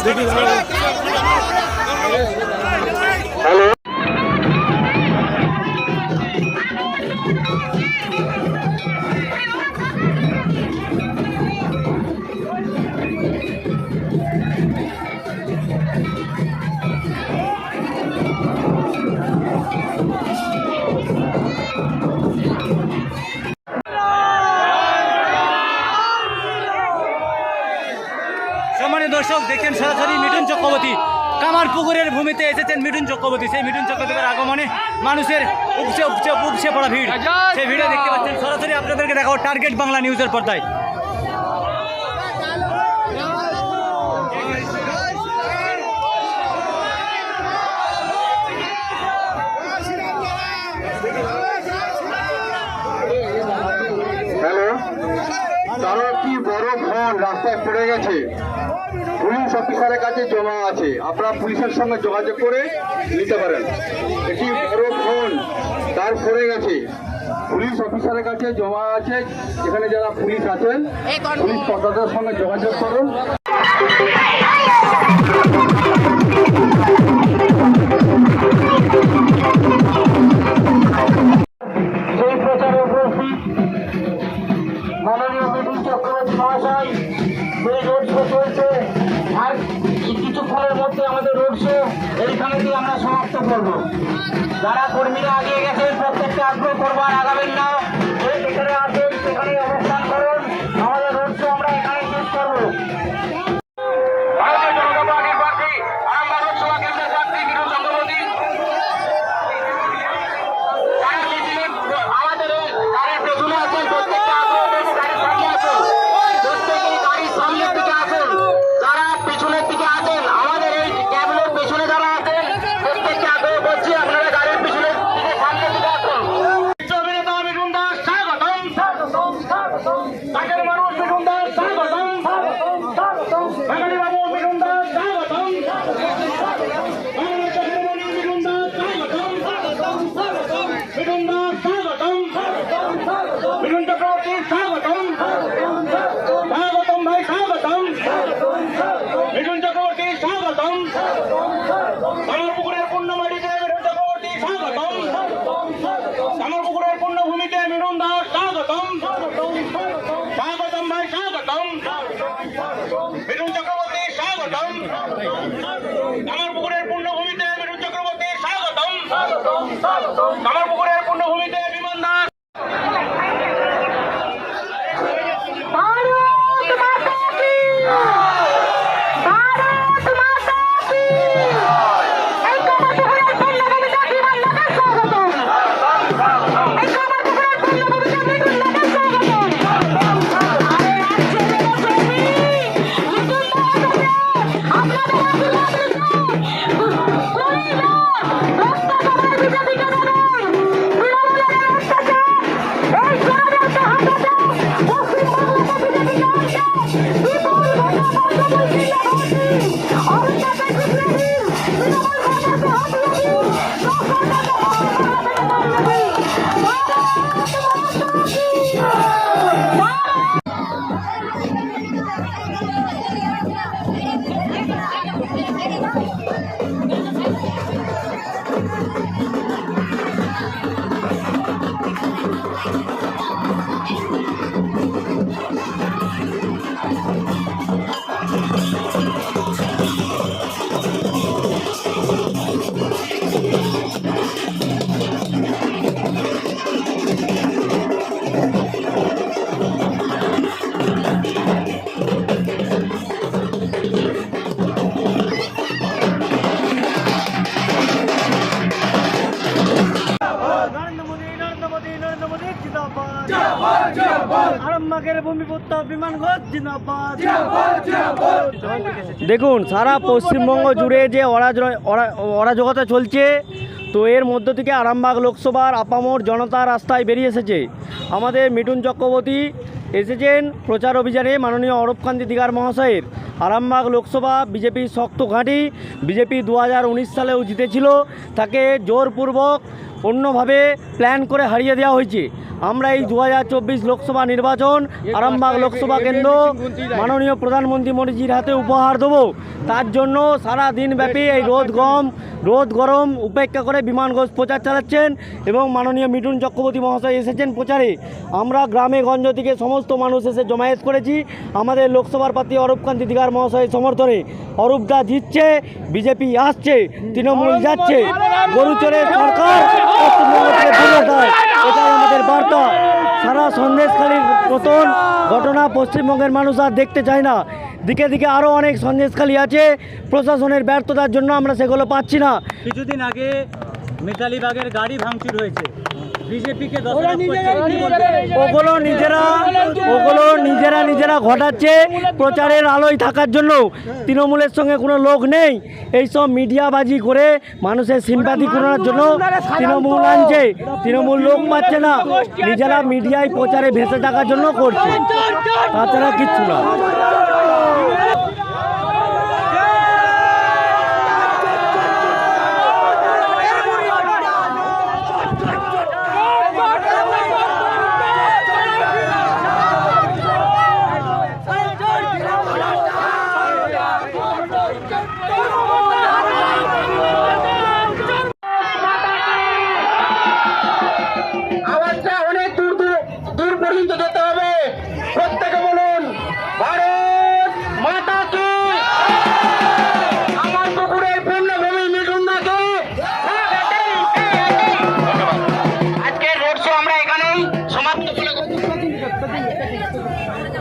সম্মানীয় দর্শক, দেখছেন সরাসরি মিঠুন চক্রবর্তী। কামার পুকুরের ভূমিতে এসেছেন মিঠুন চক্রবর্তী। সেই মিঠুন চক্রবর্তীর আগমনে মানুষের উপচে উপচে উপচে পড়া ভিড়। সেই ভিড়ে দেখতে পাচ্ছেন সরাসরি আপনাদেরকে দেখাবো টার্গেট বাংলা নিউজের পর্দায়। কি বড় রাস্তায় পড়ে গেছে। অফিসারের কাছে জমা আছে। আপনারা পুলিশের সঙ্গে যোগাযোগ করে নিতে পারেন। একটি বড় ফোন তার পড়ে গেছে। পুলিশ অফিসারের কাছে জমা আছে। এখানে যারা পুলিশ আছেন পুলিশ প্রশাসনের সঙ্গে যোগাযোগ করুন। করব। যারা কর্মীরা আগিয়ে গেছে প্রত্যেককে আগ্রহ করব আর আগাবেন না। আমার পুকুরের পূর্ণভূমিতে মোদী নরেন্দ্র মোদী জিন্দাবাদ। আরামবাগের ভূমিপুত্র বিমান ঘোষ জিন্দাবাদ। দেখুন সারা পশ্চিমবঙ্গ জুড়ে যে অরাজ- অরাজকতা চলছে তো এর মধ্য থেকে আরামবাগ লোকসভার আপামর জনতা রাস্তায় বেরিয়ে এসেছে। আমাদের মিঠুন চক্রবর্তী এসেছেন প্রচার অভিযানে মাননীয় অরূপকান্তি দিগার মহাশয়ের। আরামবাগ লোকসভা বিজেপির শক্ত ঘাঁটি বিজেপি দু সালেও জিতেছিল তাকে জোরপূর্বক অন্যভাবে প্ল্যান করে হারিয়ে দেওয়া হয়েছে। আমরা এই দু হাজার চব্বিশ লোকসভা নির্বাচন আরামবাগ লোকসভা কেন্দ্র মাননীয় প্রধানমন্ত্রী মোদীজির হাতে উপহার দেবো। তার জন্য সারা দিনব্যাপী এই রোদ গম রোদ, গরম উপেক্ষা করে বিমান ঘোষ প্রচার চালাচ্ছেন এবং মাননীয় মিঠুন চক্রবর্তী মহাশয় এসেছেন প্রচারে। আমরা গ্রামে গঞ্জ থেকে সমস্ত মানুষ এসে জমায়েত করেছি। আমাদের লোকসভার প্রার্থী অরূপকান্তি দিগার মহাশয়ের সমর্থনে। অরূপদা জিতছে, বিজেপি আসছে, তৃণমূল যাচ্ছে সরকার দূরে যায় এটাই আমাদের বার্তা। সারা সন্দেশখালীর মতন ঘটনা পশ্চিমবঙ্গের মানুষ আর দেখতে চায় না। দিকে দিকে আরও অনেক সন্দেশখালী আছে। প্রশাসনের ব্যর্থতার জন্য আমরা সেগুলো পাচ্ছি না। কিছুদিন আগে মিতালি বাগের গাড়ি ভাঙচুর হয়েছে? ওগুলো নিজেরা ওগুলো নিজেরা নিজেরা ঘটাচ্ছে প্রচারের আলোয় থাকার জন্য। তৃণমূলের সঙ্গে কোনো লোক নেই। এইসব মিডিয়াবাজি করে মানুষের সিম্পাতি করার জন্য তৃণমূল আনছে। তৃণমূল লোক পাচ্ছে না। নিজেরা মিডিয়ায় প্রচারে ভেসে থাকার জন্য করছে। তাছাড়া কিচ্ছু না।